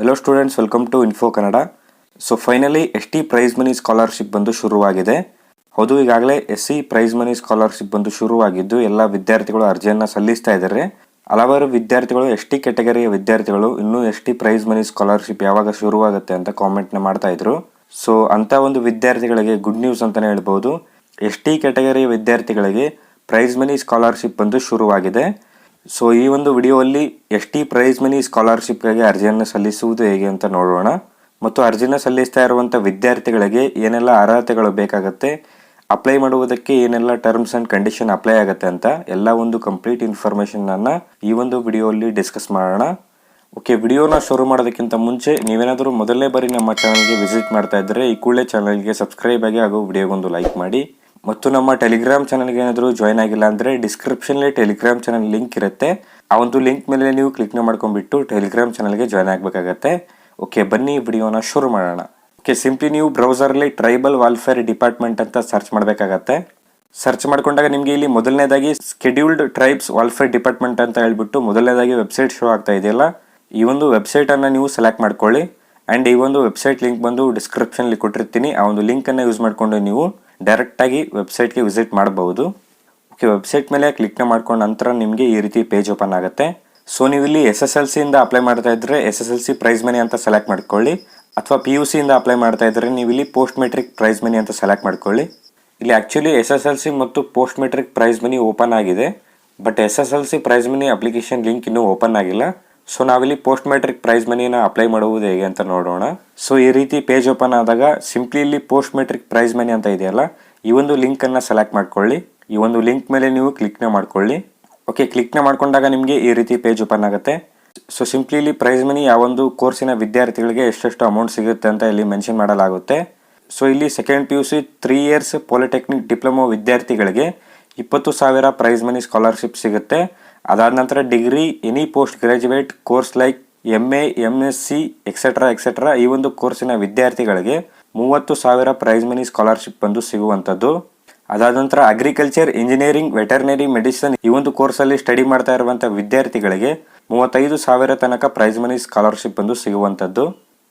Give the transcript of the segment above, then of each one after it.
Hello students welcome to info Kannada so finally S T prize money scholarship ಬಂದು ಶುರುವಾಗಿದೆ. ಹೌದು, ಈಗಾಗಲೇ S C prize money scholarship ಬಂದು ಶುರುವಾಗಿದ್ದು, ಎಲ್ಲ ವಿದ್ಯಾರ್ಥಿಗಳು ಅರ್ಜಿಯನ್ನು ಸಲ್ಲಿಸ್ತಾ ಇದ್ದಾರೆ. ಹಲವಾರು ವಿದ್ಯಾರ್ಥಿಗಳು ಎಸ್ ಟಿ ಕೆಟಗರಿಯ ವಿದ್ಯಾರ್ಥಿಗಳು ಇನ್ನೂ S T prize money scholarship ಯಾವಾಗ ಶುರುವಾಗುತ್ತೆ ಅಂತ ಕಾಮೆಂಟ್ನ ಮಾಡ್ತಾ ಇದ್ರು. ಸೊ ಅಂತ ಒಂದು ವಿದ್ಯಾರ್ಥಿಗಳಿಗೆ ಗುಡ್ ನ್ಯೂಸ್ ಅಂತಲೇ ಹೇಳ್ಬೋದು. ಎಸ್ ಟಿ ಕೆಟಗರಿಯ ವಿದ್ಯಾರ್ಥಿಗಳಿಗೆ ಪ್ರೈಸ್ ಮನಿ ಸ್ಕಾಲರ್ಶಿಪ್ ಬಂದು ಶುರುವಾಗಿದೆ. ಸೊ ಈ ಒಂದು ವಿಡಿಯೋಲ್ಲಿ ಎಸ್ ಟಿ ಪ್ರೈಸ್ ಮನಿ ಸ್ಕಾಲರ್ಶಿಪ್ಗಾಗಿ ಅರ್ಜಿಯನ್ನು ಸಲ್ಲಿಸುವುದು ಹೇಗೆ ಅಂತ ನೋಡೋಣ. ಮತ್ತು ಅರ್ಜಿನ ಸಲ್ಲಿಸ್ತಾ ಇರುವಂಥ ವಿದ್ಯಾರ್ಥಿಗಳಿಗೆ ಏನೆಲ್ಲ ಅರ್ಹತೆಗಳು ಬೇಕಾಗುತ್ತೆ, ಅಪ್ಲೈ ಮಾಡುವುದಕ್ಕೆ ಏನೆಲ್ಲ ಟರ್ಮ್ಸ್ ಆ್ಯಂಡ್ ಕಂಡೀಷನ್ ಅಪ್ಲೈ ಆಗುತ್ತೆ ಅಂತ ಎಲ್ಲ ಒಂದು ಕಂಪ್ಲೀಟ್ ಇನ್ಫಾರ್ಮೇಷನನ್ನು ಈ ಒಂದು ವಿಡಿಯೋಲ್ಲಿ ಡಿಸ್ಕಸ್ ಮಾಡೋಣ. ಓಕೆ, ವಿಡಿಯೋನ ಶುರು ಮಾಡೋದಕ್ಕಿಂತ ಮುಂಚೆ ನೀವೇನಾದರೂ ಮೊದಲನೇ ಬಾರಿ ನಮ್ಮ ಚಾನಲ್ಗೆ ವಿಸಿಟ್ ಮಾಡ್ತಾ ಇದ್ದರೆ ಈ ಕೂಡಲೇ ಚಾನಲ್ಗೆ ಸಬ್ಸ್ಕ್ರೈಬ್ ಆಗಿ ಹಾಗೂ ವಿಡಿಯೋಗೊಂದು ಲೈಕ್ ಮಾಡಿ. ಮತ್ತು ನಮ್ಮ ಟೆಲಿಗ್ರಾಮ್ ಚಾನಲ್ಗೆ ಏನಾದರೂ ಜಾಯ್ನ್ ಆಗಿಲ್ಲ ಅಂದರೆ ಡಿಸ್ಕ್ರಿಪ್ಷನ್ಲಿ ಟೆಲಿಗ್ರಾಮ್ ಚಾನಲ್ ಲಿಂಕ್ ಇರುತ್ತೆ. ಆ ಒಂದು ಲಿಂಕ್ ಮೇಲೆ ನೀವು ಕ್ಲಿಕ್ನ ಮಾಡ್ಕೊಂಡ್ಬಿಟ್ಟು ಟೆಲಿಗ್ರಾಮ್ ಚಾನಲ್ಗೆ ಜಾಯ್ನ್ ಆಗಬೇಕಾಗತ್ತೆ. ಓಕೆ ಬನ್ನಿ ವಿಡಿಯೋನ ಶುರು ಮಾಡೋಣ. ಓಕೆ ಸಿಂಪ್ಲಿ ನೀವು ಬ್ರೌಸರಲ್ಲಿ ಟ್ರೈಬಲ್ ವಾಲ್ಫೇರ್ ಡಿಪಾರ್ಟ್ಮೆಂಟ್ ಅಂತ ಸರ್ಚ್ ಮಾಡಬೇಕಾಗತ್ತೆ. ಸರ್ಚ್ ಮಾಡ್ಕೊಂಡಾಗ ನಿಮಗೆ ಇಲ್ಲಿ ಮೊದಲನೇದಾಗಿ ಸ್ಕೆಡ್ಯೂಲ್ಡ್ ಟ್ರೈಬ್ಸ್ ವೆಲ್ಫೇರ್ ಡಿಪಾರ್ಟ್ಮೆಂಟ್ ಅಂತ ಹೇಳ್ಬಿಟ್ಟು ಮೊದಲನೇದಾಗಿ ವೆಬ್ಸೈಟ್ ಶೋ ಆಗ್ತಾ ಇದೆಯಲ್ಲ, ಈ ಒಂದು ವೆಬ್ಸೈಟನ್ನು ನೀವು ಸೆಲೆಕ್ಟ್ ಮಾಡ್ಕೊಳ್ಳಿ. ಆ್ಯಂಡ್ ಈ ಒಂದು ವೆಬ್ಸೈಟ್ ಲಿಂಕ್ ಬಂದು ಡಿಸ್ಕ್ರಿಪ್ಷನ್ಲಿ ಕೊಟ್ಟಿರ್ತೀನಿ. ಆ ಒಂದು ಲಿಂಕನ್ನು ಯೂಸ್ ಮಾಡಿಕೊಂಡು ನೀವು ಡೈರೆಕ್ಟಾಗಿ ವೆಬ್ಸೈಟ್ಗೆ ವಿಸಿಟ್ ಮಾಡಬಹುದು. ಓಕೆ, ವೆಬ್ಸೈಟ್ ಮೇಲೆ ಕ್ಲಿಕ್ನ ಮಾಡ್ಕೊಂಡ ನಂತರ ನಿಮಗೆ ಈ ರೀತಿ ಪೇಜ್ ಓಪನ್ ಆಗುತ್ತೆ. ಸೊ, ನೀವು ಇಲ್ಲಿ ಎಸ್ ಎಸ್ ಎಲ್ ಸಿಯಿಂದ ಅಪ್ಲೈ ಮಾಡ್ತಾ ಇದ್ದರೆ S S L C prize money ಅಂತ ಸೆಲೆಕ್ಟ್ ಮಾಡ್ಕೊಳ್ಳಿ. ಅಥವಾ ಪಿ ಯು ಸಿಯಿಂದ ಅಪ್ಲೈ ಮಾಡ್ತಾ ಇದ್ದರೆ ನೀವು ಇಲ್ಲಿ ಪೋಸ್ಟ್ ಮೆಟ್ರಿಕ್ ಪ್ರೈಸ್ ಮನಿ ಅಂತ ಸೆಲೆಕ್ಟ್ ಮಾಡ್ಕೊಳ್ಳಿ. ಇಲ್ಲಿ actually S S L C ಮತ್ತು post matric prize money open ಆಗಿದೆ. But S S L C prize money application link ಇನ್ನೂ ಓಪನ್ ಆಗಿಲ್ಲ. ಸೊ ನಾವಿಲ್ಲಿ ಪೋಸ್ಟ್ ಮೆಟ್ರಿಕ್ ಪ್ರೈಸ್ ಮನಿನ ಅಪ್ಲೈ ಮಾಡುವುದು ಹೇಗೆ ಅಂತ ನೋಡೋಣ. ಸೊ ಈ ರೀತಿ ಪೇಜ್ ಓಪನ್ ಆದಾಗ ಸಿಂಪ್ಲಿ ಇಲ್ಲಿ ಪೋಸ್ಟ್ ಮೆಟ್ರಿಕ್ ಪ್ರೈಸ್ ಮನಿ ಅಂತ ಇದೆಯಲ್ಲ, ಈ ಒಂದು ಲಿಂಕನ್ನು ಸೆಲೆಕ್ಟ್ ಮಾಡ್ಕೊಳ್ಳಿ. ಈ ಒಂದು ಲಿಂಕ್ ಮೇಲೆ ನೀವು ಕ್ಲಿಕ್ನ ಮಾಡ್ಕೊಳ್ಳಿ. ಓಕೆ ಕ್ಲಿಕ್ನ ಮಾಡ್ಕೊಂಡಾಗ ನಿಮಗೆ ಈ ರೀತಿ ಪೇಜ್ ಓಪನ್ ಆಗುತ್ತೆ. ಸೊ ಸಿಂಪ್ಲಿ ಇಲ್ಲಿ ಪ್ರೈಸ್ ಮನಿ ಯಾವ ಒಂದು ಕೋರ್ಸಿನ ವಿದ್ಯಾರ್ಥಿಗಳಿಗೆ ಎಷ್ಟೆಷ್ಟು ಅಮೌಂಟ್ ಸಿಗುತ್ತೆ ಅಂತ ಇಲ್ಲಿ ಮೆನ್ಷನ್ ಮಾಡಲಾಗುತ್ತೆ. ಸೊ ಇಲ್ಲಿ second P U C three years polytechnic diploma ವಿದ್ಯಾರ್ಥಿಗಳಿಗೆ ಇಪ್ಪತ್ತು ಸಾವಿರ ಪ್ರೈಸ್ ಮನಿ ಸ್ಕಾಲರ್ಶಿಪ್ ಸಿಗುತ್ತೆ. ಅದಾದ ನಂತರ degree any post graduate course like M A M S C etcetera etcetera ಈ ಒಂದು ಕೋರ್ಸಿನ ವಿದ್ಯಾರ್ಥಿಗಳಿಗೆ ಮೂವತ್ತು ಸಾವಿರ ಪ್ರೈಸ್ ಮನಿ ಸ್ಕಾಲರ್ಶಿಪ್ ಬಂದು ಸಿಗುವಂಥದ್ದು. ಅದಾದ ನಂತರ ಅಗ್ರಿಕಲ್ಚರ್ ಇಂಜಿನಿಯರಿಂಗ್ ವೆಟರ್ನರಿ ಮೆಡಿಸಿನ್ ಈ ಒಂದು ಕೋರ್ಸಲ್ಲಿ ಸ್ಟಡಿ ಮಾಡ್ತಾ ಇರುವಂಥ ವಿದ್ಯಾರ್ಥಿಗಳಿಗೆ ಮೂವತ್ತೈದು ಸಾವಿರ ತನಕ ಪ್ರೈಸ್ ಮನಿ ಸ್ಕಾಲರ್ಶಿಪ್ ಬಂದು ಸಿಗುವಂಥದ್ದು.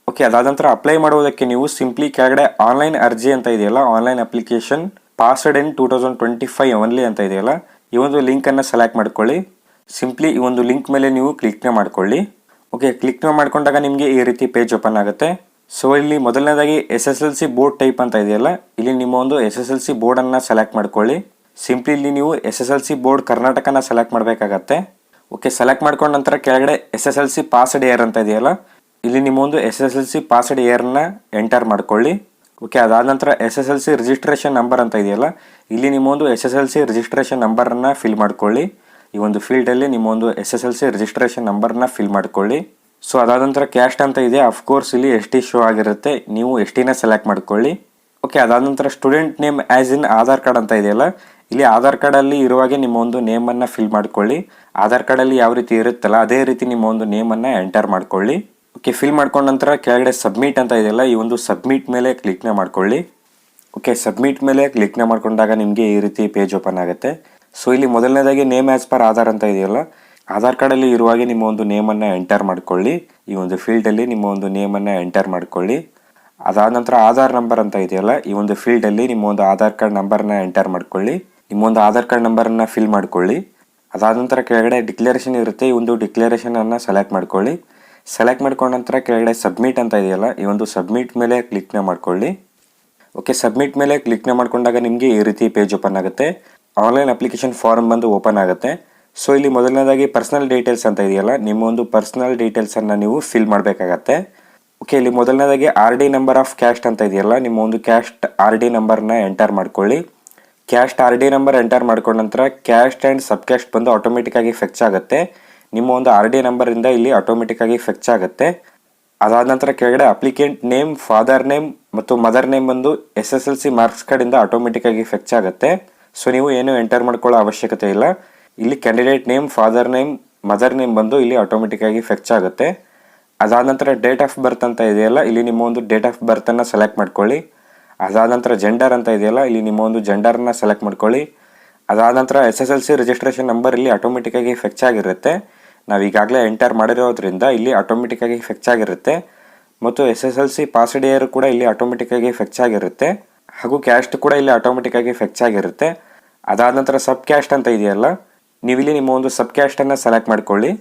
ಓಕೆ ಅದಾದ ನಂತರ ಅಪ್ಲೈ ಮಾಡುವುದಕ್ಕೆ ನೀವು ಸಿಂಪ್ಲಿ ಕೆಳಗಡೆ ಆನ್ಲೈನ್ ಅರ್ಜಿ ಅಂತ ಇದೆಯಲ್ಲ online application passed in two thousand twenty five only ಅಂತ ಇದೆಯಲ್ಲ, ಈ ಒಂದು ಲಿಂಕನ್ನು ಸೆಲೆಕ್ಟ್ ಮಾಡ್ಕೊಳ್ಳಿ. ಸಿಂಪ್ಲಿ ಈ ಒಂದು ಲಿಂಕ್ ಮೇಲೆ ನೀವು ಕ್ಲಿಕ್ನ ಮಾಡ್ಕೊಳ್ಳಿ. ಓಕೆ ಕ್ಲಿಕ್ನ ಮಾಡ್ಕೊಂಡಾಗ ನಿಮಗೆ ಈ ರೀತಿ ಪೇಜ್ ಓಪನ್ ಆಗುತ್ತೆ. ಸೊ ಇಲ್ಲಿ ಮೊದಲನೇದಾಗಿ S S L C board type ಅಂತ ಇದೆಯಲ್ಲ, ಇಲ್ಲಿ ನಿಮ್ಮ ಒಂದು ಎಸ್ ಎಸ್ ಎಲ್ ಸಿ ಬೋರ್ಡನ್ನು ಸೆಲೆಕ್ಟ್ ಮಾಡ್ಕೊಳ್ಳಿ. ಸಿಂಪ್ಲಿ ಇಲ್ಲಿ ನೀವು S S L C board ಕರ್ನಾಟಕನ select ಮಾಡಬೇಕಾಗತ್ತೆ. ಓಕೆ ಸೆಲೆಕ್ಟ್ ಮಾಡ್ಕೊಂಡ ನಂತರ ಕೆಳಗಡೆ S S L C passed year ಅಂತ ಇದೆಯಲ್ಲ, ಇಲ್ಲಿ ನಿಮ್ಮ ಒಂದು S S L C passed ಇಯರ್ನ enter ಮಾಡ್ಕೊಳ್ಳಿ. ಓಕೆ ಅದಾದ ನಂತರ S S L C registration number ಅಂತ ಇದೆಯಲ್ಲ, ಇಲ್ಲಿ ನಿಮ್ಮ ಒಂದು S S L C registration ನಂಬರನ್ನು ಫಿಲ್ ಮಾಡ್ಕೊಳ್ಳಿ. ಈ ಒಂದು ಫೀಲ್ಡಲ್ಲಿ ನಿಮ್ಮ ಒಂದು S S L C registration ನಂಬರ್ನ ಫಿಲ್ ಮಾಡ್ಕೊಳ್ಳಿ. ಸೊ ಅದಾದ ನಂತರ ಕ್ಯಾಸ್ಟ್ ಅಂತ ಇದೆ. ಅಫ್ಕೋರ್ಸ್ ಇಲ್ಲಿ ಎಸ್ ಟಿ ಶೋ ಆಗಿರುತ್ತೆ. ನೀವು ಎಸ್ ಟಿನ ಸೆಲೆಕ್ಟ್ ಮಾಡ್ಕೊಳ್ಳಿ. ಓಕೆ ಅದಾದ ನಂತರ student name as in Aadhaar card ಅಂತ ಇದೆಯಲ್ಲ, ಇಲ್ಲಿ ಆಧಾರ್ ಕಾರ್ಡಲ್ಲಿ ಇರುವಾಗೆ ನಿಮ್ಮ ಒಂದು ನೇಮನ್ನು ಫಿಲ್ ಮಾಡ್ಕೊಳ್ಳಿ. ಆಧಾರ್ ಕಾರ್ಡಲ್ಲಿ ಯಾವ ರೀತಿ ಇರುತ್ತಲ್ಲ, ಅದೇ ರೀತಿ ನಿಮ್ಮ ಒಂದು ನೇಮನ್ನು ಎಂಟರ್ ಮಾಡ್ಕೊಳ್ಳಿ. ಓಕೆ ಫಿಲ್ ಮಾಡ್ಕೊಂಡ ನಂತರ ಕೆಳಗಡೆ ಸಬ್ಮಿಟ್ ಅಂತ ಇದೆಯಲ್ಲ, ಈ ಒಂದು ಸಬ್ಮಿಟ್ ಮೇಲೆ ಕ್ಲಿಕ್ನ ಮಾಡ್ಕೊಳ್ಳಿ. ಓಕೆ ಸಬ್ಮಿಟ್ ಮೇಲೆ ಕ್ಲಿಕ್ನ ಮಾಡ್ಕೊಂಡಾಗ ನಿಮಗೆ ಈ ರೀತಿ ಪೇಜ್ ಓಪನ್ ಆಗುತ್ತೆ. ಸೊ ಇಲ್ಲಿ ಮೊದಲನೇದಾಗಿ ನೇಮ್ ಆ್ಯಸ್ ಪರ್ ಆಧಾರ್ ಅಂತ ಇದೆಯಲ್ಲ ಆಧಾರ್ ಕಾರ್ಡಲ್ಲಿ ಇರುವಾಗೆ ನಿಮ್ಮ ಒಂದು ನೇಮನ್ನು ಎಂಟರ್ ಮಾಡ್ಕೊಳ್ಳಿ. ಈ ಒಂದು ಫೀಲ್ಡಲ್ಲಿ ನಿಮ್ಮ ಒಂದು ನೇಮನ್ನು ಎಂಟರ್ ಮಾಡ್ಕೊಳ್ಳಿ. ಅದಾದ ನಂತರ ಆಧಾರ್ ನಂಬರ್ ಅಂತ ಇದೆಯಲ್ಲ, ಈ ಒಂದು ಫೀಲ್ಡಲ್ಲಿ ನಿಮ್ಮ ಒಂದು ಆಧಾರ್ ಕಾರ್ಡ್ ನಂಬರ್ನ ಎಂಟರ್ ಮಾಡ್ಕೊಳ್ಳಿ. ನಿಮ್ಮ ಒಂದು ಆಧಾರ್ ಕಾರ್ಡ್ ನಂಬರನ್ನು ಫಿಲ್ ಮಾಡ್ಕೊಳ್ಳಿ. ಅದಾದ ನಂತರ ಕೆಳಗಡೆ ಡಿಕ್ಲರೇಷನ್ ಇರುತ್ತೆ, ಈ ಒಂದು ಡಿಕ್ಲರೇಷನನ್ನು ಸೆಲೆಕ್ಟ್ ಮಾಡ್ಕೊಳ್ಳಿ. ಸೆಲೆಕ್ಟ್ ಮಾಡ್ಕೊಂಡ ನಂತರ ಕೆಳಗಡೆ ಸಬ್ಮಿಟ್ ಅಂತ ಇದೆಯಲ್ಲ, ಈ ಒಂದು ಸಬ್ಮಿಟ್ ಮೇಲೆ ಕ್ಲಿಕ್ನ ಮಾಡ್ಕೊಳ್ಳಿ. ಓಕೆ ಸಬ್ಮಿಟ್ ಮೇಲೆ ಕ್ಲಿಕ್ನ ಮಾಡ್ಕೊಂಡಾಗ ನಿಮಗೆ ಈ ರೀತಿ ಪೇಜ್ ಓಪನ್ ಆಗುತ್ತೆ. ಆನ್ಲೈನ್ ಅಪ್ಲಿಕೇಶನ್ ಫಾರ್ಮ್ ಬಂದು ಓಪನ್ ಆಗುತ್ತೆ. ಸೊ ಇಲ್ಲಿ ಮೊದಲನೇದಾಗಿ ಪರ್ಸನಲ್ ಡೀಟೇಲ್ಸ್ ಅಂತ ಇದೆಯಲ್ಲ ನಿಮ್ಮ ಒಂದು ಪರ್ಸನಲ್ ಡೀಟೇಲ್ಸನ್ನು ನೀವು ಫಿಲ್ ಮಾಡಬೇಕಾಗತ್ತೆ. ಓಕೆ ಇಲ್ಲಿ ಮೊದಲನೇದಾಗಿ R D number of caste ಅಂತ ಇದೆಯಲ್ಲ ನಿಮ್ಮ ಒಂದು ಕ್ಯಾಶ್ ಆರ್ ಡಿ ನಂಬರ್ನ ಎಂಟರ್ ಮಾಡ್ಕೊಳ್ಳಿ. Caste R D number enter ಮಾಡ್ಕೊಂಡ ನಂತರ ಕ್ಯಾಶ್ ಆ್ಯಂಡ್ ಸಬ್ ಕ್ಯಾಶ್ ಬಂದು ಆಟೋಮೆಟಿಕ್ಕಾಗಿ ಫೆಚ್ ಆಗುತ್ತೆ. ನಿಮ್ಮ ಒಂದು ಆರ್ ಡಿ ನಂಬರಿಂದ ಇಲ್ಲಿ ಆಟೋಮೆಟಿಕ್ಕಾಗಿ ಫೆಚ್ ಆಗುತ್ತೆ. ಅದಾದ ನಂತರ ಕೆಳಗಡೆ ಅಪ್ಲಿಕೆಂಟ್ ನೇಮ್ ಫಾದರ್ ನೇಮ್ ಮತ್ತು ಮದರ್ ನೇಮ್ ಬಂದು S S L C marks ಕಾರ್ಡಿಂದ ಆಟೋಮೆಟಿಕ್ಕಾಗಿ ಫೆಚ್ ಆಗುತ್ತೆ. ಸೊ ನೀವು ಏನು ಎಂಟರ್ ಮಾಡ್ಕೊಳ್ಳೋ ಅವಶ್ಯಕತೆ ಇಲ್ಲ. ಇಲ್ಲಿ candidate name father name mother name ಬಂದು ಇಲ್ಲಿ ಆಟೋಮೆಟಿಕ್ಕಾಗಿ ಫೆಚ್ ಆಗುತ್ತೆ. ಅದಾದ ನಂತರ ಡೇಟ್ ಆಫ್ ಬರ್ತ್ ಅಂತ ಇದೆಯಲ್ಲ, ಇಲ್ಲಿ ನಿಮ್ಮ ಒಂದು ಡೇಟ್ ಆಫ್ ಬರ್ತನ್ನು ಸೆಲೆಕ್ಟ್ ಮಾಡ್ಕೊಳ್ಳಿ. ಅದಾದ ನಂತರ ಜೆಂಡರ್ ಅಂತ ಇದೆಯಲ್ಲ, ಇಲ್ಲಿ ನಿಮ್ಮ ಒಂದು ಜೆಂಡರ್ನ ಸೆಲೆಕ್ಟ್ ಮಾಡ್ಕೊಳ್ಳಿ. ಅದಾದ ನಂತರ S S L C registration number ಇಲ್ಲಿ ಆಟೋಮೆಟಿಕ್ಕಾಗಿ ಫೆಚ್ ಆಗಿರುತ್ತೆ. ನಾವು ಈಗಾಗಲೇ ಎಂಟರ್ ಮಾಡಿರೋದ್ರಿಂದ ಇಲ್ಲಿ ಆಟೋಮೆಟಿಕ್ಕಾಗಿ ಫೆಚ್ ಆಗಿರುತ್ತೆ. ಮತ್ತು S S L C passed year ಕೂಡ ಇಲ್ಲಿ ಆಟೋಮೆಟಿಕ್ಕಾಗಿ ಫೆಚ್ ಆಗಿರುತ್ತೆ. ಹಾಗೂ ಕ್ಯಾಸ್ಟ್ ಕೂಡ ಇಲ್ಲಿ ಆಟೋಮೆಟಿಕ್ಕಾಗಿ ಫೆಚ್ ಆಗಿರುತ್ತೆ. ಅದಾದ ನಂತರ ಸಬ್ ಕ್ಯಾಸ್ಟ್ ಅಂತ ಇದೆಯಲ್ಲ, ನೀವಿಲ್ಲಿ ನಿಮ್ಮ ಒಂದು ಸಬ್ ಕ್ಯಾಸ್ಟನ್ನು ಸೆಲೆಕ್ಟ್ ಮಾಡ್ಕೊಳ್ಳಿ.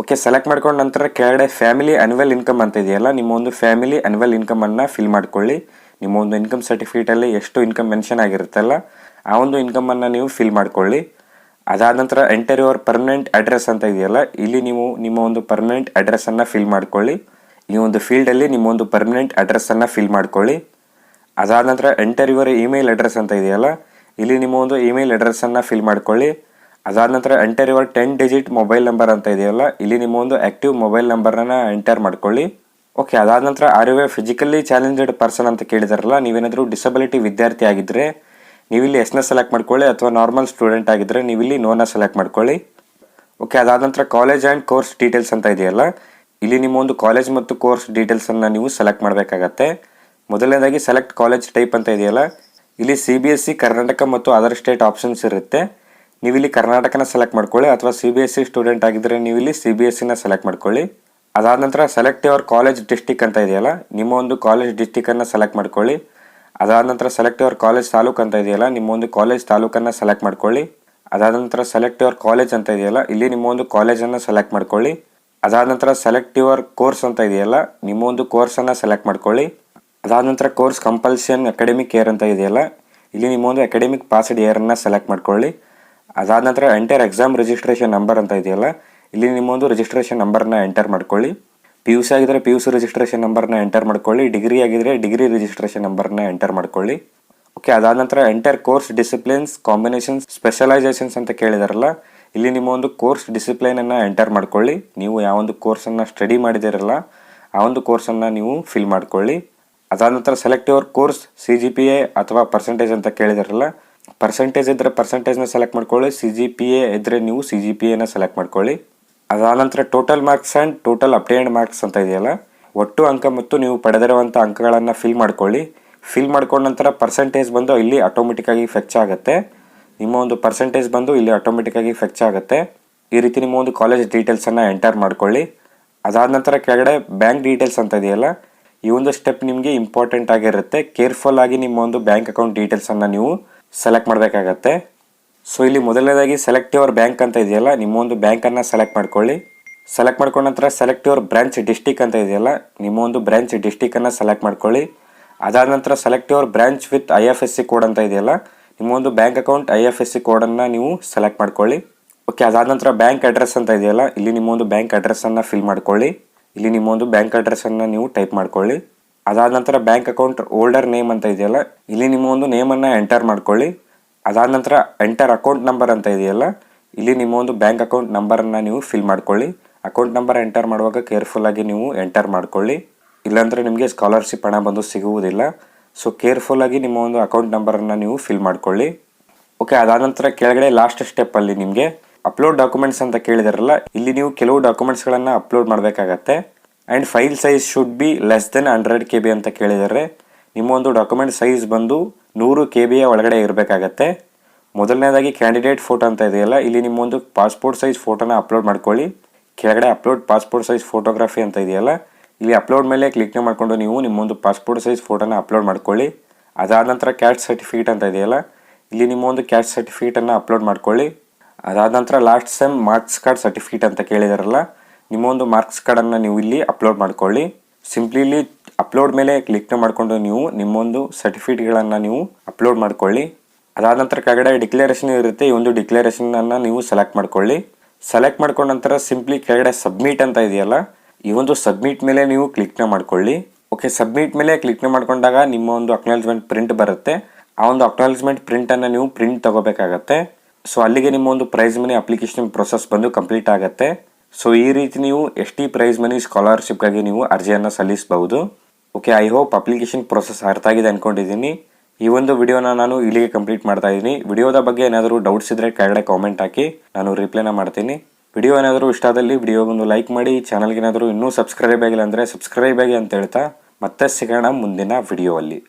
ಓಕೆ ಸೆಲೆಕ್ಟ್ ಮಾಡ್ಕೊಂಡ ನಂತರ ಕೆಳಗಡೆ ಫ್ಯಾಮಿಲಿ ಅನ್ಯುವಲ್ ಇನ್ಕಮ್ ಅಂತ ಇದೆಯಲ್ಲ, ನಿಮ್ಮ ಒಂದು ಫ್ಯಾಮಿಲಿ ಅನ್ಯುವಲ್ ಇನ್ಕಮನ್ನು ಫಿಲ್ ಮಾಡ್ಕೊಳ್ಳಿ. ನಿಮ್ಮ ಒಂದು ಇನ್ಕಮ್ ಸರ್ಟಿಫಿಕೇಟಲ್ಲಿ ಎಷ್ಟು ಇನ್ಕಮ್ ಮೆನ್ಷನ್ ಆಗಿರುತ್ತಲ್ಲ, ಆ ಒಂದು ಇನ್ಕಮನ್ನು ನೀವು ಫಿಲ್ ಮಾಡ್ಕೊಳ್ಳಿ. ಅದಾದ ನಂತರ ಎಂಟರ್ ಯುವರ್ ಪರ್ಮನೆಂಟ್ ಅಡ್ರೆಸ್ ಅಂತ ಇದೆಯಲ್ಲ, ಇಲ್ಲಿ ನೀವು ನಿಮ್ಮ ಒಂದು ಪರ್ಮನೆಂಟ್ ಅಡ್ರೆಸ್ಸನ್ನು ಫಿಲ್ ಮಾಡ್ಕೊಳ್ಳಿ. ಈ ಒಂದು ಫೀಲ್ಡಲ್ಲಿ ನಿಮ್ಮ ಒಂದು ಪರ್ಮನೆಂಟ್ ಅಡ್ರೆಸ್ಸನ್ನು ಫಿಲ್ ಮಾಡ್ಕೊಳ್ಳಿ. ಅದಾದ ನಂತರ ಎಂಟರ್ ಯುವರ್ ಇಮೇಲ್ ಅಡ್ರೆಸ್ ಅಂತ ಇದೆಯಲ್ಲ ಇಲ್ಲಿ ನಿಮ್ಮ ಒಂದು ಇಮೇಲ್ ಅಡ್ರೆಸ್ಸನ್ನು ಫಿಲ್ ಮಾಡ್ಕೊಳ್ಳಿ. ಅದಾದ ನಂತರ enter your ten digit mobile number ಅಂತ ಇದೆಯಲ್ಲ, ಇಲ್ಲಿ ನಿಮ್ಮ ಒಂದು ಆ್ಯಕ್ಟಿವ್ ಮೊಬೈಲ್ ನಂಬರನ್ನು ಎಂಟರ್ ಮಾಡ್ಕೊಳ್ಳಿ. ಓಕೆ ಅದಾದ ನಂತರ are you physically challenged person ಅಂತ ಕೇಳಿದಾರಲ್ಲ, ನೀವೇನಾದರೂ ಡಿಸಬಿಲಿಟಿ ವಿದ್ಯಾರ್ಥಿ ಆಗಿದ್ದರೆ ನೀವಿಲ್ಲಿ ಎಸ್ನ ಸೆಲೆಕ್ಟ್ ಮಾಡ್ಕೊಳ್ಳಿ ಅಥವಾ ನಾರ್ಮಲ್ ಸ್ಟೂಡೆಂಟ್ ಆಗಿದ್ದರೆ ನೀವಿಲ್ಲಿ ನೋನ ಸೆಲೆಕ್ಟ್ ಮಾಡ್ಕೊಳ್ಳಿ. ಓಕೆ ಅದಾದ ನಂತರ ಕಾಲೇಜ್ ಆ್ಯಂಡ್ ಕೋರ್ಸ್ ಡೀಟೇಲ್ಸ್ ಅಂತ ಇದೆಯಲ್ಲ, ಇಲ್ಲಿ ನಿಮ್ಮ ಒಂದು ಕಾಲೇಜ್ ಮತ್ತು ಕೋರ್ಸ್ ಡೀಟೇಲ್ಸನ್ನು ನೀವು ಸೆಲೆಕ್ಟ್ ಮಾಡಬೇಕಾಗತ್ತೆ. ಮೊದಲನೇದಾಗಿ ಸೆಲೆಕ್ಟ್ ಕಾಲೇಜ್ ಟೈಪ್ ಅಂತ ಇದೆಯಲ್ಲ ಇಲ್ಲಿ C B S E Karnataka ಮತ್ತು ಅದರ್ ಸ್ಟೇಟ್ ಆಪ್ಷನ್ಸ್ ಇರುತ್ತೆ. ನೀವಿಲ್ಲಿ ಕರ್ನಾಟಕನ ಸೆಲೆಕ್ಟ್ ಮಾಡ್ಕೊಳ್ಳಿ, ಅಥವಾ C B S E student ಆಗಿದ್ದರೆ ನೀವಿಲ್ಲಿ ಸಿ ಬಿ ಎಸ್ ಸಿನ ಸೆಲೆಕ್ಟ್ ಮಾಡ್ಕೊಳ್ಳಿ. ಅದಾದ ನಂತರ ಸೆಲೆಕ್ಟ್ ಯುವರ್ ಕಾಲೇಜ್ ಡಿಸ್ಟಿಕ್ ಅಂತ ಇದೆಯಲ್ಲ, ನಿಮ್ಮ ಒಂದು ಕಾಲೇಜ್ ಡಿಸ್ಟಿಕನ್ನು ಸೆಲೆಕ್ಟ್ ಮಾಡ್ಕೊಳ್ಳಿ. ಅದಾದ ನಂತರ ಸೆಲೆಕ್ಟ್ ಯುವರ್ ಕಾಲೇಜ್ ತಾಲೂಕು ಅಂತ ಇದೆಯಲ್ಲ, ನಿಮ್ಮ ಒಂದು ಕಾಲೇಜ್ ತಾಲೂಕನ್ನು ಸೆಲೆಕ್ಟ್ ಮಾಡ್ಕೊಳ್ಳಿ. ಅದಾದ ನಂತರ ಸೆಲೆಕ್ಟ್ ಯುವರ್ ಕಾಲೇಜ್ ಅಂತ ಇದೆಯಲ್ಲ, ಇಲ್ಲಿ ನಿಮ್ಮ ಒಂದು ಕಾಲೇಜನ್ನು ಸೆಲೆಕ್ಟ್ ಮಾಡ್ಕೊಳ್ಳಿ. ಅದಾದ ನಂತರ ಸೆಲೆಕ್ಟ್ ಯುವರ್ ಕೋರ್ಸ್ ಅಂತ ಇದೆಯಲ್ಲ, ನಿಮ್ಮ ಒಂದು ಕೋರ್ಸನ್ನು ಸೆಲೆಕ್ಟ್ ಮಾಡ್ಕೊಳ್ಳಿ. ಅದಾದ ನಂತರ ಕೋರ್ಸ್ ಕಂಪಲ್ಷನ್ ಅಕಾಡೆಮಿಕ್ ಇಯರ್ ಅಂತ ಇದೆಯಲ್ಲ, ಇಲ್ಲಿ ನಿಮ್ಮ ಒಂದು ಅಕಾಡೆಮಿಕ್ ಪಾಸ್ಡ್ ಇಯರನ್ನು ಸೆಲೆಕ್ಟ್ ಮಾಡ್ಕೊಳ್ಳಿ. ಅದಾದ ನಂತರ ಎಂಟರ್ ಎಕ್ಸಾಮ್ ರಿಜಿಸ್ಟ್ರೇಷನ್ ನಂಬರ್ ಅಂತ ಇದೆಯಲ್ಲ, ಇಲ್ಲಿ ನಿಮ್ಮ ಒಂದು ರಿಜಿಸ್ಟ್ರೇಷನ್ ನಂಬರ್ನ ಎಂಟರ್ ಮಾಡ್ಕೊಳ್ಳಿ. ಪಿ ಯು ಸಿ ಆಗಿದ್ರೆ ಪಿ ಯು ಸಿ ರಿಜಿಸ್ಟ್ರೇಷನ್ ನಂಬರ್ನ ಎಂಟರ್ ಮಾಡ್ಕೊಳ್ಳಿ. ಡಿಗ್ರಿ ಆಗಿದ್ರೆ ಡಿಗ್ರಿ ರಿಜಿಸ್ಟ್ರೇಷನ್ ನಂಬರ್ನ ಎಂಟರ್ ಮಾಡ್ಕೊಳ್ಳಿ. ಓಕೆ ಅದಾದ ನಂತರ enter course disciplines combinations specializations ಅಂತ ಕೇಳಿದಾರಲ್ಲ, ಇಲ್ಲಿ ನಿಮ್ಮ ಒಂದು ಕೋರ್ಸ್ ಡಿಸಿಪ್ಲೈನನ್ನು ಎಂಟರ್ ಮಾಡ್ಕೊಳ್ಳಿ. ನೀವು ಯಾವೊಂದು ಕೋರ್ಸನ್ನು ಸ್ಟಡಿ ಮಾಡಿದಿರಲ್ಲ ಆ ಒಂದು ಕೋರ್ಸನ್ನು ನೀವು ಫಿಲ್ ಮಾಡ್ಕೊಳ್ಳಿ. ಅದಾದ ನಂತರ select your course C G P A ಅಥವಾ ಪರ್ಸೆಂಟೇಜ್ ಅಂತ ಕೇಳಿದಾರಲ್ಲ ಪರ್ಸೆಂಟೇಜ್ ಇದ್ದರೆ ಪರ್ಸೆಂಟೇಜ್ನ ಸೆಲೆಕ್ಟ್ ಮಾಡ್ಕೊಳ್ಳಿ ಸಿ ಜಿ ಪಿ ಎ ಇದ್ದರೆ ನೀವು ಸಿ ಜಿ ಪಿ ಎನ ಸೆಲೆಕ್ಟ್ ಮಾಡ್ಕೊಳ್ಳಿ. ಅದಾದ ನಂತರ total marks and total obtained marks ಅಂತ ಇದೆಯಲ್ಲ, ಒಟ್ಟು ಅಂಕ ಮತ್ತು ನೀವು ಪಡೆದಿರುವಂಥ ಅಂಕಗಳನ್ನು ಫಿಲ್ ಮಾಡ್ಕೊಳ್ಳಿ. ಫಿಲ್ ಮಾಡ್ಕೊಂಡ ನಂತರ ಪರ್ಸೆಂಟೇಜ್ ಬಂದು ಇಲ್ಲಿ ಆಟೋಮೆಟಿಕ್ಕಾಗಿ ಫೆಚ್ ಆಗುತ್ತೆ. ನಿಮ್ಮ ಒಂದು ಪರ್ಸೆಂಟೇಜ್ ಬಂದು ಇಲ್ಲಿ ಆಟೋಮೆಟಿಕ್ಕಾಗಿ ಫೆಚ್ ಆಗುತ್ತೆ. ಈ ರೀತಿ ನಿಮ್ಮ ಒಂದು ಕಾಲೇಜ್ ಡೀಟೇಲ್ಸನ್ನು ಎಂಟರ್ ಮಾಡ್ಕೊಳ್ಳಿ. ಅದಾದ ನಂತರ ಕೆಳಗಡೆ ಬ್ಯಾಂಕ್ ಡೀಟೇಲ್ಸ್ ಅಂತ ಇದೆಯಲ್ಲ ಈ ಒಂದು ಸ್ಟೆಪ್ ನಿಮಗೆ ಇಂಪಾರ್ಟೆಂಟ್ ಆಗಿರುತ್ತೆ. ಕೇರ್ಫುಲ್ ಆಗಿ ನಿಮ್ಮ ಒಂದು ಬ್ಯಾಂಕ್ ಅಕೌಂಟ್ ಡೀಟೇಲ್ಸನ್ನು ನೀವು ಸೆಲೆಕ್ಟ್ ಮಾಡಬೇಕಾಗತ್ತೆ. ಸೊ ಇಲ್ಲಿ ಮೊದಲನೇದಾಗಿ ಸೆಲೆಕ್ಟ್ ಯುವರ್ ಬ್ಯಾಂಕ್ ಅಂತ ಇದೆಯಲ್ಲ, ನಿಮ್ಮ ಒಂದು ಬ್ಯಾಂಕನ್ನು ಸೆಲೆಕ್ಟ್ ಮಾಡ್ಕೊಳ್ಳಿ. ಸೆಲೆಕ್ಟ್ ಮಾಡ್ಕೊಂಡ ನಂತರ ಸೆಲೆಕ್ಟ್ ಯುವರ್ ಬ್ರಾಂಚ್ ಡಿಸ್ಟಿಕ್ ಅಂತ ಇದೆಯಲ್ಲ, ನಿಮ್ಮ ಒಂದು ಬ್ರಾಂಚ್ ಡಿಸ್ಟಿಕನ್ನು ಸೆಲೆಕ್ಟ್ ಮಾಡ್ಕೊಳ್ಳಿ. ಅದಾದ ನಂತರ select your branch with I F S C code ಅಂತ ಇದೆಯಲ್ಲ, ನಿಮ್ಮ ಒಂದು bank account I F S C ಕೋಡನ್ನು ನೀವು ಸೆಲೆಕ್ಟ್ ಮಾಡ್ಕೊಳ್ಳಿ. ಓಕೆ ಅದಾದ ನಂತರ ಬ್ಯಾಂಕ್ ಅಡ್ರೆಸ್ ಅಂತ ಇದೆಯಲ್ಲ, ಇಲ್ಲಿ ನಿಮ್ಮ ಒಂದು ಬ್ಯಾಂಕ್ ಅಡ್ರೆಸ್ಸನ್ನು ಫಿಲ್ ಮಾಡ್ಕೊಳ್ಳಿ. ಇಲ್ಲಿ ನಿಮ್ಮ ಒಂದು ಬ್ಯಾಂಕ್ ಅಡ್ರೆಸ್ಸನ್ನು ನೀವು ಟೈಪ್ ಮಾಡ್ಕೊಳ್ಳಿ. ಅದಾದ ನಂತರ ಬ್ಯಾಂಕ್ ಅಕೌಂಟ್ ಓಲ್ಡರ್ ನೇಮ್ ಅಂತ ಇದೆಯಲ್ಲ, ಇಲ್ಲಿ ನಿಮ್ಮ ಒಂದು ನೇಮನ್ನು ಎಂಟರ್ ಮಾಡ್ಕೊಳ್ಳಿ. ಅದಾದ ನಂತರ ಎಂಟರ್ ಅಕೌಂಟ್ ನಂಬರ್ ಅಂತ ಇದೆಯಲ್ಲ, ಇಲ್ಲಿ ನಿಮ್ಮ ಒಂದು ಬ್ಯಾಂಕ್ ಅಕೌಂಟ್ ನಂಬರನ್ನು ನೀವು ಫಿಲ್ ಮಾಡ್ಕೊಳ್ಳಿ. ಅಕೌಂಟ್ ನಂಬರ್ ಎಂಟರ್ ಮಾಡುವಾಗ ಕೇರ್ಫುಲ್ಲಾಗಿ ನೀವು ಎಂಟರ್ ಮಾಡ್ಕೊಳ್ಳಿ. ಇಲ್ಲಾಂದರೆ ನಿಮಗೆ ಸ್ಕಾಲರ್ಶಿಪ್ ಹಣ ಬಂದು ಸಿಗುವುದಿಲ್ಲ. ಸೊ ಕೇರ್ಫುಲ್ಲಾಗಿ ನಿಮ್ಮ ಒಂದು ಅಕೌಂಟ್ ನಂಬರನ್ನು ನೀವು ಫಿಲ್ ಮಾಡ್ಕೊಳ್ಳಿ. ಓಕೆ ಅದಾದ ನಂತರ ಕೆಳಗಡೆ ಲಾಸ್ಟ್ ಸ್ಟೆಪ್ಪಲ್ಲಿ ನಿಮಗೆ ಅಪ್ಲೋಡ್ ಡಾಕ್ಯುಮೆಂಟ್ಸ್ ಅಂತ ಕೇಳಿದಾರಲ್ಲ, ಇಲ್ಲಿ ನೀವು ಕೆಲವು ಡಾಕ್ಯುಮೆಂಟ್ಸ್ಗಳನ್ನು ಅಪ್ಲೋಡ್ ಮಾಡಬೇಕಾಗತ್ತೆ. And file size should be less than hundred K B ಅಂತ ಕೇಳಿದ್ದಾರೆ ನಿಮ್ಮ ಒಂದು ಡಾಕ್ಯುಮೆಂಟ್ ಸೈಜ್ ಬಂದು ನೂರು ಕೆ ಬಿಯ ಒಳಗಡೆ ಇರಬೇಕಾಗತ್ತೆ. ಮೊದಲನೇದಾಗಿ ಕ್ಯಾಂಡಿಡೇಟ್ ಫೋಟೋ ಅಂತ ಇದೆಯಲ್ಲ, ಇಲ್ಲಿ ನಿಮ್ಮ ಒಂದು ಪಾಸ್ಪೋರ್ಟ್ ಸೈಜ್ ಫೋಟೋನ ಅಪ್ಲೋಡ್ ಮಾಡ್ಕೊಳ್ಳಿ. ಕೆಳಗಡೆ ಅಪ್ಲೋಡ್ ಪಾಸ್ಪೋರ್ಟ್ ಸೈಜ್ ಫೋಟೋಗ್ರಫಿ ಅಂತ ಇದೆಯಲ್ಲ, ಇಲ್ಲಿ ಅಪ್ಲೋಡ್ ಮೇಲೆ ಕ್ಲಿಕ್ ಮಾಡಿಕೊಂಡು ನೀವು ನಿಮ್ಮೊಂದು ಪಾಸ್ಪೋರ್ಟ್ ಸೈಜ್ ಫೋಟೋನ ಅಪ್ಲೋಡ್ ಮಾಡ್ಕೊಳ್ಳಿ. ಅದಾದ ನಂತರ ಕ್ಯಾಸ್ಟ್ ಸರ್ಟಿಫಿಕೇಟ್ ಅಂತ ಇದೆಯಲ್ಲ, ಇಲ್ಲಿ ನಿಮ್ಮ ಒಂದು ಕ್ಯಾಟ್ ಸರ್ಟಿಫಿಕೇಟನ್ನು ಅಪ್ಲೋಡ್ ಮಾಡ್ಕೊಳ್ಳಿ. ಅದಾದ ನಂತರ last sem marks card certificate ಅಂತ ಕೇಳಿದಾರಲ್ಲ ನಿಮ್ಮ ಒಂದು ಮಾರ್ಕ್ಸ್ ಕಾರ್ಡನ್ನು ನೀವು ಇಲ್ಲಿ ಅಪ್ಲೋಡ್ ಮಾಡ್ಕೊಳ್ಳಿ. ಸಿಂಪ್ಲಿ ಇಲ್ಲಿ ಅಪ್ಲೋಡ್ ಮೇಲೆ ಕ್ಲಿಕ್ ಮಾಡಿಕೊಂಡು ನೀವು ನಿಮ್ಮೊಂದು ಸರ್ಟಿಫಿಕೇಟ್ಗಳನ್ನು ನೀವು ಅಪ್ಲೋಡ್ ಮಾಡ್ಕೊಳ್ಳಿ. ಅದಾದ ನಂತರ ಕೆಳಗಡೆ ಡಿಕ್ಲರೇಷನ್ ಇರುತ್ತೆ, ಈ ಒಂದು ಡಿಕ್ಲರೇಷನನ್ನು ನೀವು ಸೆಲೆಕ್ಟ್ ಮಾಡ್ಕೊಳ್ಳಿ. ಸೆಲೆಕ್ಟ್ ಮಾಡ್ಕೊಂಡ ನಂತರ ಸಿಂಪ್ಲಿ ಕೆಳಗಡೆ ಸಬ್ಮಿಟ್ ಅಂತ ಇದೆಯಲ್ಲ, ಈ ಒಂದು ಸಬ್ಮಿಟ್ ಮೇಲೆ ನೀವು ಕ್ಲಿಕ್ನ ಮಾಡ್ಕೊಳ್ಳಿ. ಓಕೆ ಸಬ್ಮಿಟ್ ಮೇಲೆ ಕ್ಲಿಕ್ನ ಮಾಡ್ಕೊಂಡಾಗ ನಿಮ್ಮ ಒಂದು ಅಕ್ನಾಲಜ್ಮೆಂಟ್ ಪ್ರಿಂಟ್ ಬರುತ್ತೆ. ಆ ಒಂದು ಅಕ್ನಾಲಜ್ಮೆಂಟ್ ಪ್ರಿಂಟನ್ನು ನೀವು ಪ್ರಿಂಟ್ ತಗೋಬೇಕಾಗತ್ತೆ. ಸೊ ಅಲ್ಲಿಗೆ ನಿಮ್ಮ ಒಂದು ಪ್ರೈಸ್ ಮನಿ ಅಪ್ಲಿಕೇಶನ್ ಪ್ರೊಸೆಸ್ ಬಂದು ಕಂಪ್ಲೀಟ್ ಆಗುತ್ತೆ. ಸೊ ಈ ರೀತಿ ನೀವು ಎಸ್ ಟಿ ಪ್ರೈಸ್ ಮನಿ ಸ್ಕಾಲರ್ಶಿಪ್ಗಾಗಿ ನೀವು ಅರ್ಜಿಯನ್ನು ಸಲ್ಲಿಸಬಹುದು. Okay I hope application process ಅರ್ಥ ಆಗಿದೆ ಅಂದ್ಕೊಂಡಿದ್ದೀನಿ ಈ ಒಂದು ವಿಡಿಯೋನ ನಾನು ಇಲ್ಲಿಗೆ ಕಂಪ್ಲೀಟ್ ಮಾಡ್ತಾ ಇದ್ದೀನಿ. ವಿಡಿಯೋದ ಬಗ್ಗೆ ಏನಾದರೂ ಡೌಟ್ಸ್ ಇದ್ದರೆ ಕೆಳಗಡೆ ಕಾಮೆಂಟ್ ಹಾಕಿ. ನಾನು ರಿಪ್ಲೈನ ಮಾಡ್ತೀನಿ. ವಿಡಿಯೋ ಏನಾದರೂ ಇಷ್ಟ ಆದಲ್ಲಿ ವಿಡಿಯೋಗೊಂದು ಲೈಕ್ ಮಾಡಿ. ಚಾನಲ್ಗೆ ಏನಾದರೂ ಇನ್ನೂ ಸಬ್ಸ್ಕ್ರೈಬ್ ಆಗಿಲ್ಲ ಅಂದರೆ ಸಬ್ಸ್ಕ್ರೈಬ್ ಆಗಿ ಅಂತ ಹೇಳ್ತಾ. ಮತ್ತೆ ಸಿಗೋಣ ಮುಂದಿನ ವಿಡಿಯೋ ಅಲ್ಲಿ